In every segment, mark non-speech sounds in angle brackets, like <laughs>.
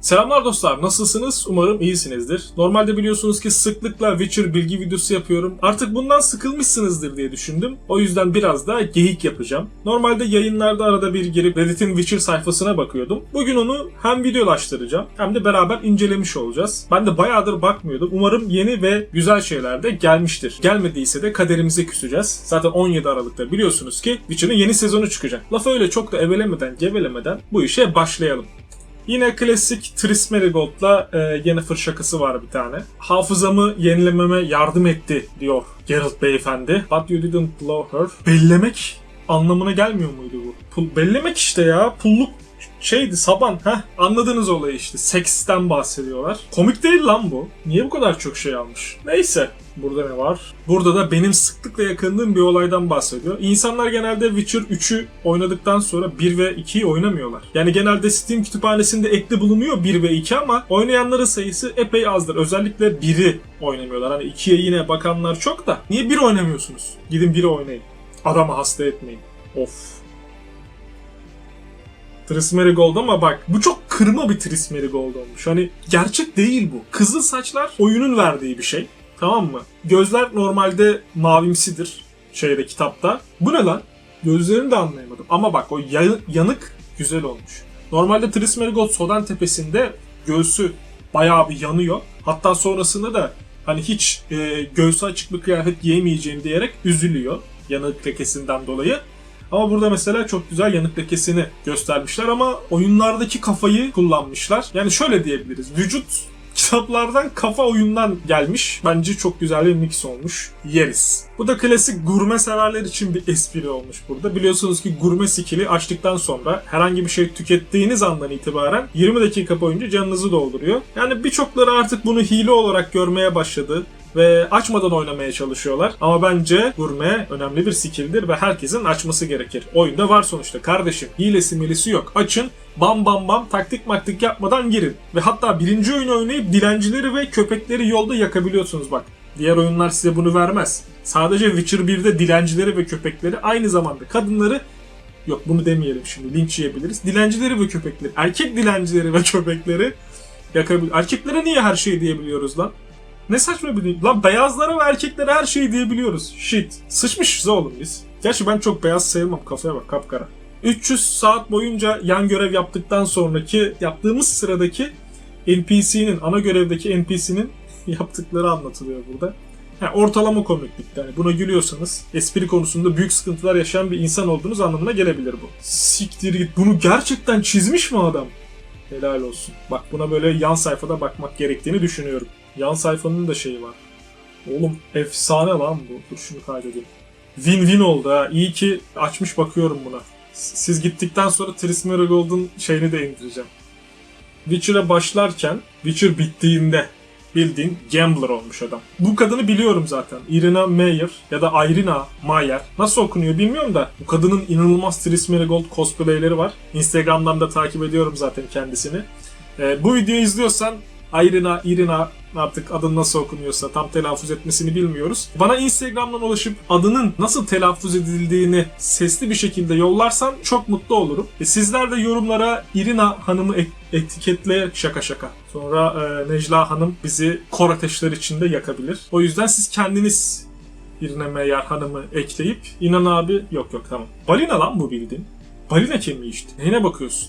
Selamlar dostlar, nasılsınız? Umarım iyisinizdir. Normalde biliyorsunuz ki sıklıkla Witcher bilgi videosu yapıyorum. Artık bundan sıkılmışsınızdır diye düşündüm. O yüzden biraz daha geyik yapacağım. Normalde yayınlarda arada bir girip Reddit'in Witcher sayfasına bakıyordum. Bugün onu hem videolaştıracağım hem de beraber incelemiş olacağız. Ben de bayağıdır bakmıyordum. Umarım yeni ve güzel şeyler de gelmiştir. Gelmediyse de kaderimize küseceğiz. Zaten 17 Aralık'ta biliyorsunuz ki Witcher'ın yeni sezonu çıkacak. Lafı öyle çok da evelemeden gevelemeden bu işe başlayalım. Yine klasik Tris Marigold'la e, Yennefer şakası var bir tane. Hafızamı yenilememe yardım etti diyor Geralt beyefendi. But you didn't blow her. Bellemek anlamına gelmiyor muydu bu? Pul, bellemek işte ya. Pulluk şeydi saban. Heh anladınız olayı işte. Seksten bahsediyorlar. Komik değil lan bu. Niye bu kadar çok şey almış? Neyse. Burada ne var? Burada da benim sıklıkla yakındığım bir olaydan bahsediyor. İnsanlar genelde Witcher 3'ü oynadıktan sonra 1 ve 2'yi oynamıyorlar. Yani genelde Steam kütüphanesinde ekli bulunuyor 1 ve 2 ama oynayanların sayısı epey azdır. Özellikle 1'i oynamıyorlar. Hani 2'ye yine bakanlar çok da. Niye 1 oynamıyorsunuz? Gidin 1'i oynayın. Adamı hasta etmeyin. Of. Tris Marigold ama bak bu çok kırma bir Tris Marigold olmuş. Hani gerçek değil bu. Kızıl saçlar oyunun verdiği bir şey. Tamam mı? Gözler normalde mavimsidir şeyde kitapta. Bu ne lan? Gözlerini de anlayamadım. Ama bak o ya- yanık güzel olmuş. Normalde Tris Marigold Sodan tepesinde göğsü bayağı bir yanıyor. Hatta sonrasında da hani hiç e, göğsü açık bir kıyafet giyemeyeceğim diyerek üzülüyor yanık lekesinden dolayı. Ama burada mesela çok güzel yanık lekesini göstermişler ama oyunlardaki kafayı kullanmışlar. Yani şöyle diyebiliriz. Vücut kitaplardan kafa oyundan gelmiş. Bence çok güzel bir mix olmuş. Yeriz. Bu da klasik gurme severler için bir espri olmuş burada. Biliyorsunuz ki gurme skill'i açtıktan sonra herhangi bir şey tükettiğiniz andan itibaren 20 dakika boyunca canınızı dolduruyor. Yani birçokları artık bunu hile olarak görmeye başladı ve açmadan oynamaya çalışıyorlar. Ama bence gurme önemli bir skill'dir ve herkesin açması gerekir. Oyunda var sonuçta kardeşim. Hilesi milesi yok. Açın bam bam bam taktik maktik yapmadan girin. Ve hatta birinci oyunu oynayıp dilencileri ve köpekleri yolda yakabiliyorsunuz bak. Diğer oyunlar size bunu vermez. Sadece Witcher 1'de dilencileri ve köpekleri aynı zamanda kadınları Yok bunu demeyelim şimdi linç yiyebiliriz. Dilencileri ve köpekleri, erkek dilencileri ve köpekleri yakabilir. Erkeklere niye her şeyi diyebiliyoruz lan? Ne saçma bir dünya. Lan beyazlara ve erkeklere her şeyi diyebiliyoruz. Shit. Sıçmışız oğlum biz. Gerçi ben çok beyaz sayılmam. Kafaya bak kapkara. 300 saat boyunca yan görev yaptıktan sonraki yaptığımız sıradaki NPC'nin, ana görevdeki NPC'nin <laughs> yaptıkları anlatılıyor burada. Ha, ortalama komiklikte. Yani buna gülüyorsanız espri konusunda büyük sıkıntılar yaşayan bir insan olduğunuz anlamına gelebilir bu. Siktir git. Bunu gerçekten çizmiş mi adam? Helal olsun. Bak buna böyle yan sayfada bakmak gerektiğini düşünüyorum. Yan sayfanın da şeyi var. Oğlum efsane lan bu. Dur şunu kaydedeyim. Win-win oldu ha. İyi ki açmış bakıyorum buna. Siz gittikten sonra Tris Marigold'un şeyini de indireceğim. Witcher'a başlarken, Witcher bittiğinde bildiğin gambler olmuş adam. Bu kadını biliyorum zaten. Irina Meyer ya da Irina Mayer. Nasıl okunuyor bilmiyorum da bu kadının inanılmaz Tris Marigold cosplayleri var. Instagram'dan da takip ediyorum zaten kendisini. Ee, bu videoyu izliyorsan Irina, Irina artık adın nasıl okunuyorsa tam telaffuz etmesini bilmiyoruz. Bana Instagram'dan ulaşıp adının nasıl telaffuz edildiğini sesli bir şekilde yollarsan çok mutlu olurum. E, sizler de yorumlara Irina Hanım'ı et- etiketle şaka şaka. Sonra e, Necla Hanım bizi kor ateşler içinde yakabilir. O yüzden siz kendiniz Irina Meyer Hanım'ı ekleyip İnan abi yok yok tamam. Balina lan bu bildiğin. Balina kemiği işte. Neyine bakıyorsun?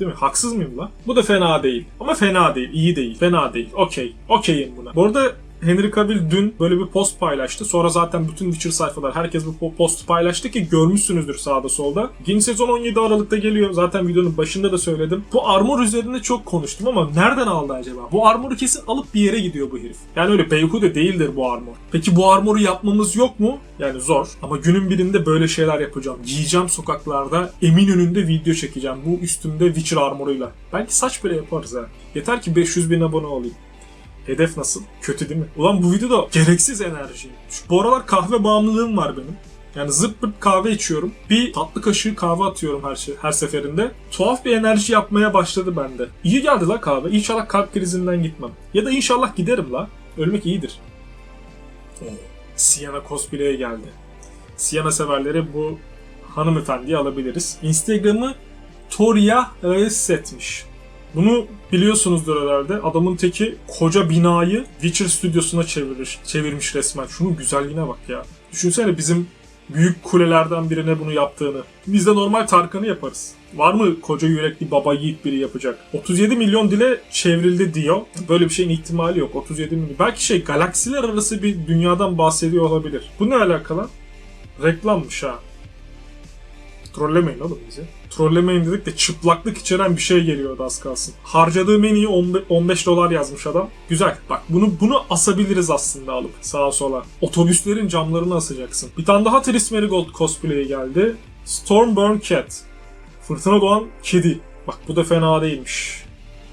Değil mi? Haksız mıyım la? Bu da fena değil. Ama fena değil. iyi değil. Fena değil. Okey. Okeyim buna. Bu arada Henry Cavill dün böyle bir post paylaştı. Sonra zaten bütün Witcher sayfalar herkes bu po- postu paylaştı ki görmüşsünüzdür sağda solda. Yeni sezon 17 Aralık'ta geliyor. Zaten videonun başında da söyledim. Bu armor üzerinde çok konuştum ama nereden aldı acaba? Bu armoru kesin alıp bir yere gidiyor bu herif. Yani öyle beyhude değildir bu armor. Peki bu armoru yapmamız yok mu? Yani zor. Ama günün birinde böyle şeyler yapacağım. Giyeceğim sokaklarda. Emin önünde video çekeceğim. Bu üstümde Witcher armoruyla. Belki saç bile yaparız ha. Yeter ki 500 bin abone olayım. Hedef nasıl? Kötü değil mi? Ulan bu videoda gereksiz enerji. Şu, bu aralar kahve bağımlılığım var benim. Yani zırt pırt kahve içiyorum. Bir tatlı kaşığı kahve atıyorum her şey, her seferinde. Tuhaf bir enerji yapmaya başladı bende. İyi geldi la kahve. İnşallah kalp krizinden gitmem. Ya da inşallah giderim la. Ölmek iyidir. Sienna cosplay'e geldi. Sienna severleri bu hanımefendiyi alabiliriz. Instagram'ı Toria Resetmiş. Bunu biliyorsunuzdur herhalde. Adamın teki koca binayı Witcher stüdyosuna çevirmiş, çevirmiş resmen. Şunun güzelliğine bak ya. Düşünsene bizim büyük kulelerden birine bunu yaptığını. Biz de normal Tarkan'ı yaparız. Var mı koca yürekli baba yiğit biri yapacak? 37 milyon dile çevrildi diyor. Böyle bir şeyin ihtimali yok. 37 milyon. Belki şey galaksiler arası bir dünyadan bahsediyor olabilir. Bu ne alakalı? Reklammış ha. Trollemeyin oğlum bizi. Trollemeyin dedik de çıplaklık içeren bir şey geliyordu az kalsın. Harcadığı menüyü 15 dolar yazmış adam. Güzel. Bak bunu bunu asabiliriz aslında alıp sağa sola. Otobüslerin camlarını asacaksın. Bir tane daha Tris Marigold cosplay'i geldi. Stormburn Cat. Fırtına doğan kedi. Bak bu da fena değilmiş.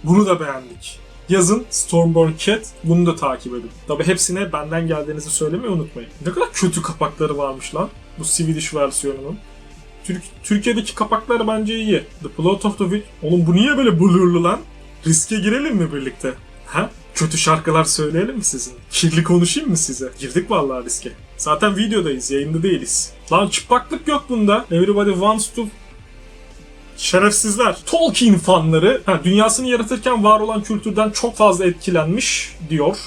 Bunu da beğendik. Yazın Stormborn Cat bunu da takip edin. Tabi hepsine benden geldiğinizi söylemeyi unutmayın. Ne kadar kötü kapakları varmış lan bu Swedish versiyonunun. Türk, Türkiye'deki kapaklar bence iyi. The Plot of the Witch... Oğlum bu niye böyle blurlu lan? Riske girelim mi birlikte? Ha? Kötü şarkılar söyleyelim mi sizin? Kirli konuşayım mı size? Girdik vallahi riske. Zaten videodayız, yayında değiliz. Lan çıplaklık yok bunda. Everybody wants to Şerefsizler. Tolkien fanları ha, dünyasını yaratırken var olan kültürden çok fazla etkilenmiş diyor.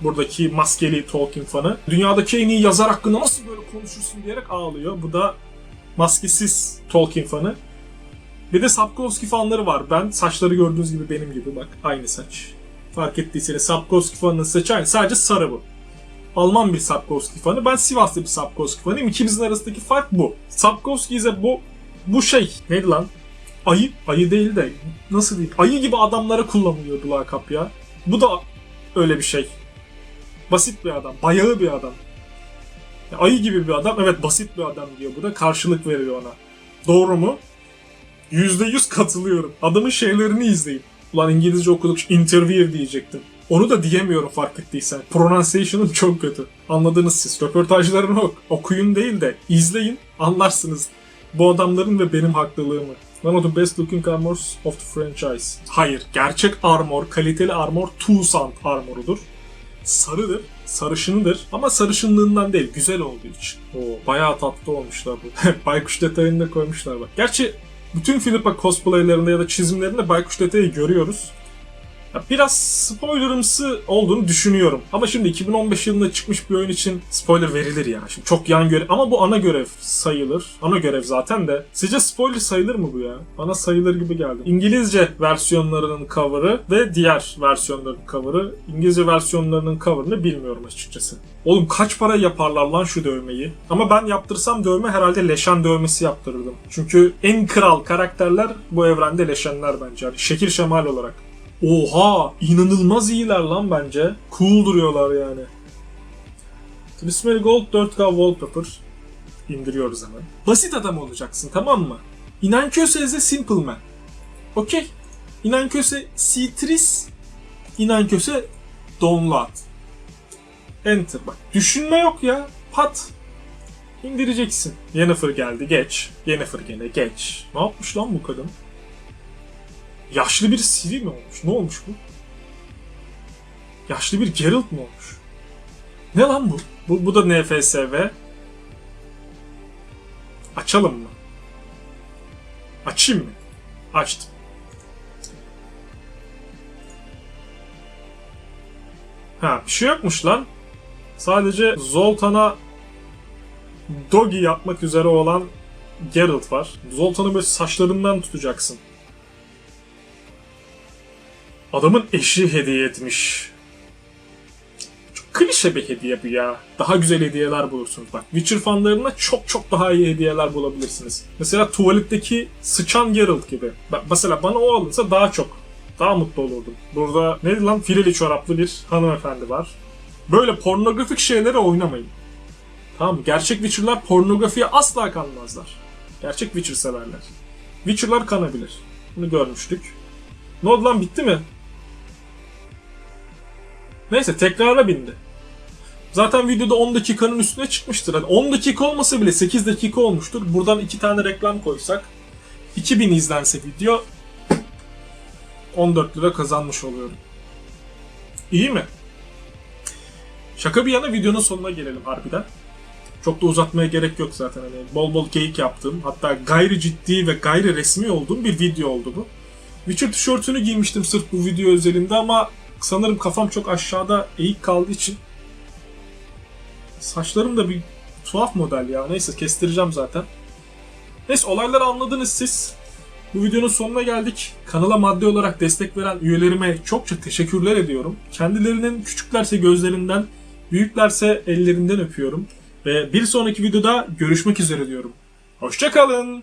Buradaki maskeli Tolkien fanı. Dünyadaki en iyi yazar hakkında nasıl böyle konuşursun diyerek ağlıyor. Bu da maskesiz Tolkien fanı. Bir de Sapkowski fanları var. Ben saçları gördüğünüz gibi benim gibi bak aynı saç. Fark ettiyseniz Sapkowski fanının saçı aynı. Sadece sarı bu. Alman bir Sapkowski fanı. Ben Sivaslı bir Sapkowski fanıyım. İkimizin arasındaki fark bu. Sapkowski ise bu bu şey neydi lan? Ayı, ayı değil de nasıl diyeyim? Ayı gibi adamlara kullanılıyor bu lakap ya. Bu da öyle bir şey. Basit bir adam, bayağı bir adam. Ayı gibi bir adam, evet basit bir adam diyor bu da karşılık veriyor ona. Doğru mu? %100 katılıyorum. Adamın şeylerini izleyin. Ulan İngilizce okuduk, interview diyecektim. Onu da diyemiyorum fark ettiysen. Pronunciation'ım çok kötü. Anladınız siz. Röportajlarını ok okuyun değil de izleyin anlarsınız. Bu adamların ve benim haklılığımı. One of the best looking armors of the franchise. Hayır, gerçek armor, kaliteli armor Tucson armorudur. Sarıdır, sarışınıdır ama sarışınlığından değil, güzel olduğu için. Oo, bayağı tatlı olmuşlar bu. <laughs> Baykuş detayını da koymuşlar bak. Gerçi bütün Philippa cosplaylerinde ya da çizimlerinde baykuş detayı görüyoruz. Biraz spoilerımsı olduğunu düşünüyorum. Ama şimdi 2015 yılında çıkmış bir oyun için spoiler verilir ya. Şimdi çok yan görev ama bu ana görev sayılır. Ana görev zaten de. Sizce spoiler sayılır mı bu ya? Bana sayılır gibi geldi. İngilizce versiyonlarının cover'ı ve diğer versiyonların cover'ı. İngilizce versiyonlarının cover'ını bilmiyorum açıkçası. Oğlum kaç para yaparlar lan şu dövmeyi? Ama ben yaptırsam dövme herhalde leşen dövmesi yaptırırdım. Çünkü en kral karakterler bu evrende leşenler bence. Yani şekil şemal olarak. Oha! inanılmaz iyiler lan bence. Cool duruyorlar yani. Trismeri Gold 4K Wallpaper. indiriyoruz hemen. Basit adam olacaksın tamam mı? İnan Köse a simple man. Okey. İnan Köse Citris. İnan Köse download. Enter bak. Düşünme yok ya. Pat. İndireceksin. Yennefer geldi geç. Yennefer gene geç. Ne yapmış lan bu kadın? Yaşlı bir Siri mi olmuş? Ne olmuş bu? Yaşlı bir Geralt mı olmuş? Ne lan bu? Bu, bu da NFSV. Açalım mı? Açayım mı? Açtım. Ha bir şey yokmuş lan. Sadece Zoltan'a Dogi yapmak üzere olan Geralt var. Zoltan'ı böyle saçlarından tutacaksın. Adamın eşi hediye etmiş. Çok klişe bir hediye bu ya. Daha güzel hediyeler bulursunuz. Bak Witcher fanlarına çok çok daha iyi hediyeler bulabilirsiniz. Mesela tuvaletteki sıçan Geralt gibi. Bak mesela bana o alınsa daha çok. Daha mutlu olurdum. Burada neydi lan fileli çoraplı bir hanımefendi var. Böyle pornografik şeylere oynamayın. Tamam? Gerçek Witcher'lar pornografiye asla kanmazlar. Gerçek Witcher severler. Witcher'lar kanabilir. Bunu görmüştük. Ne oldu lan bitti mi? Neyse tekrara bindi. Zaten videoda 10 dakikanın üstüne çıkmıştır. Hani 10 dakika olmasa bile 8 dakika olmuştur. Buradan 2 tane reklam koysak 2000 izlense video 14 lira kazanmış oluyorum. İyi mi? Şaka bir yana videonun sonuna gelelim harbiden. Çok da uzatmaya gerek yok zaten. Hani bol bol geyik yaptığım, hatta gayri ciddi ve gayri resmi olduğum bir video oldu bu. Witcher tişörtünü giymiştim sırf bu video özelinde ama sanırım kafam çok aşağıda eğik kaldığı için saçlarım da bir tuhaf model ya. Neyse kestireceğim zaten. Neyse olayları anladınız siz. Bu videonun sonuna geldik. Kanala maddi olarak destek veren üyelerime çokça teşekkürler ediyorum. Kendilerinin küçüklerse gözlerinden, büyüklerse ellerinden öpüyorum. Ve bir sonraki videoda görüşmek üzere diyorum. Hoşçakalın.